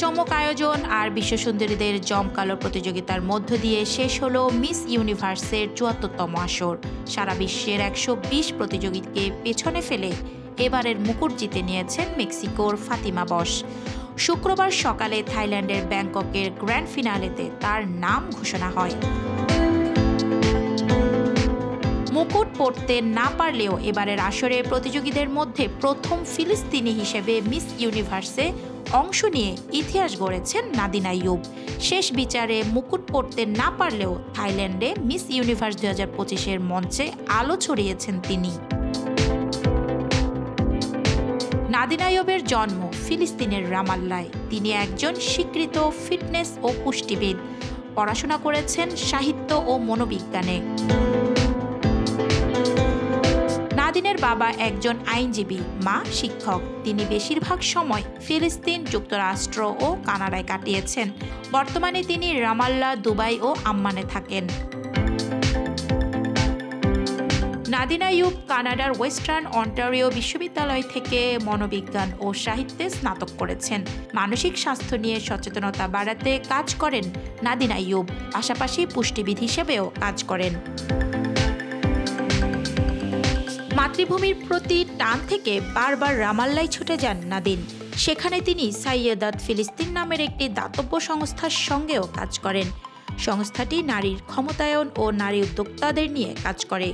জাঁকজমক আয়োজন আর বিশ্বসুন্দরীদের জমকালো প্রতিযোগিতার মধ্য দিয়ে শেষ হলো মিস ইউনিভার্সের চুয়াত্তরতম আসর। সারা বিশ্বের একশো বিশ প্রতিযোগীকে পেছনে ফেলে এবারের মুকুট জিতে নিয়েছেন মেক্সিকোর ফাতিমা বস। শুক্রবার সকালে থাইল্যান্ডের ব্যাংককের গ্র্যান্ড ফিনালেতে তার নাম ঘোষণা হয়। মুকুট পড়তে না পারলেও এবারের আসরে প্রতিযোগীদের মধ্যে প্রথম ফিলিস্তিনি হিসেবে মিস ইউনিভার্সে অংশ নিয়ে ইতিহাস গড়েছেন নাদিনা ইউব শেষ বিচারে মুকুট পড়তে না পারলেও থাইল্যান্ডে মিস ইউনিভার্স দু হাজার পঁচিশের মঞ্চে আলো ছড়িয়েছেন তিনি। নাদিনা ইয়ুবের জন্ম ফিলিস্তিনের রামাল্লায়। তিনি একজন স্বীকৃত ফিটনেস ও পুষ্টিবিদ। পড়াশোনা করেছেন সাহিত্য ও মনোবিজ্ঞানে। নাদিনের বাবা একজন আইনজীবী, মা শিক্ষক। তিনি বেশিরভাগ সময় ফিলিস্তিন, যুক্তরাষ্ট্র ও কানাডায় কাটিয়েছেন। বর্তমানে তিনি রামাল্লা, দুবাই ও আম্মানে থাকেন। নাদিনা ইউব, কানাডার ওয়েস্টার্ন অন্টারিও বিশ্ববিদ্যালয় থেকে মনোবিজ্ঞান ও সাহিত্যে স্নাতক করেছেন। মানসিক স্বাস্থ্য নিয়ে সচেতনতা বাড়াতে কাজ করেন নাদিনা ইউব। পাশাপাশি পুষ্টিবিদ হিসেবেও কাজ করেন। মাতৃভূমির প্রতি টান থেকে বারবার রামাল্লায় ছুটে যান নাদিন। সেখানে তিনি সাইয়েদাত ফিলিস্তিন নামের একটি দাতব্য সংস্থার সঙ্গেও কাজ করেন। সংস্থাটি নারীর ক্ষমতায়ন ও নারী উদ্যোক্তাদের নিয়ে কাজ করে।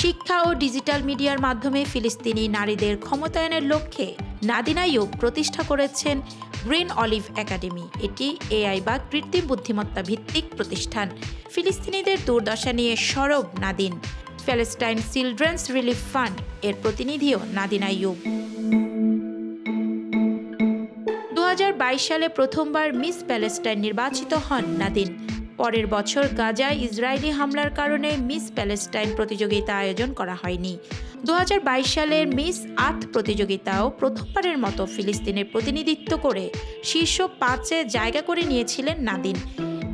শিক্ষা ও ডিজিটাল মিডিয়ার মাধ্যমে ফিলিস্তিনি নারীদের ক্ষমতায়নের লক্ষ্যে নাদিনা ইউব প্রতিষ্ঠা করেছেন গ্রিন অলিভ একাডেমি, এটি এআই বা কৃত্রিম বুদ্ধিমত্তা ভিত্তিক প্রতিষ্ঠান। ফিলিস্তিনিদের দুর্দশা নিয়ে সরব Nadine. Palestine Children's Relief Fund, এর প্রতিনিধিও নাদিন আইয়ুব দু সালে প্রথমবার মিস প্যালেস্টাইন নির্বাচিত হন নাদিন। পরের বছর গাজায় ইসরায়েলি হামলার কারণে মিস প্যালেস্টাইন প্রতিযোগিতা আয়োজন করা হয়নি। দু হাজার বাইশ সালের মিস আর্থ প্রতিযোগিতাও প্রথমবারের মতো ফিলিস্তিনের প্রতিনিধিত্ব করে শীর্ষ পাঁচে জায়গা করে নিয়েছিলেন নাদিন।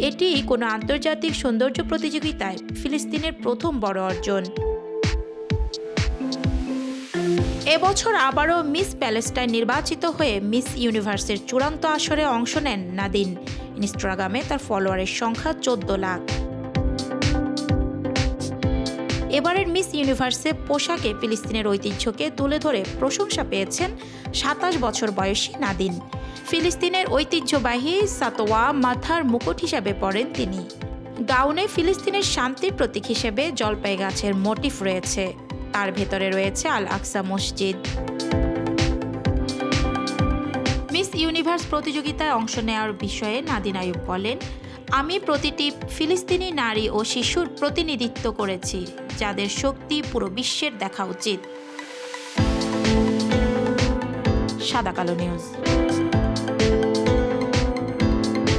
এটি কোনো আন্তর্জাতিক সৌন্দর্য প্রতিযোগিতায় ফিলিস্তিনের প্রথম বড় অর্জন। এবছর আবারও মিস প্যালেস্টাইন নির্বাচিত হয়ে মিস ইউনিভার্সের চূড়ান্ত আসরে অংশ নেন নাদিন। ইনস্টাগ্রামে তার ফলোয়ারের সংখ্যা চোদ্দ লাখ। এবারের মিস ইউনিভার্সে পোশাকে ফিলিস্তিনের ঐতিহ্যকে তুলে ধরে প্রশংসা পেয়েছেন সাতাশ বছর বয়সী নাদিন। ফিলিস্তিনের ঐতিহ্যবাহী সাতোয়া মাথার মুকুট হিসাবে পড়েন তিনি। গাউনে ফিলিস্তিনের শান্তির প্রতীক হিসেবে জলপাই গাছের মোটিফ রয়েছে। তার ভেতরে রয়েছে আল আকসা মসজিদ। মিস ইউনিভার্স প্রতিযোগিতায় অংশ নেওয়ার বিষয়ে নাদিন আয়ুব বলেন, আমি প্রতিটি ফিলিস্তিনি নারী ও শিশুর প্রতিনিধিত্ব করেছি, যাদের শক্তি পুরো বিশ্বের দেখা উচিত। সাদা কালো নিউজ।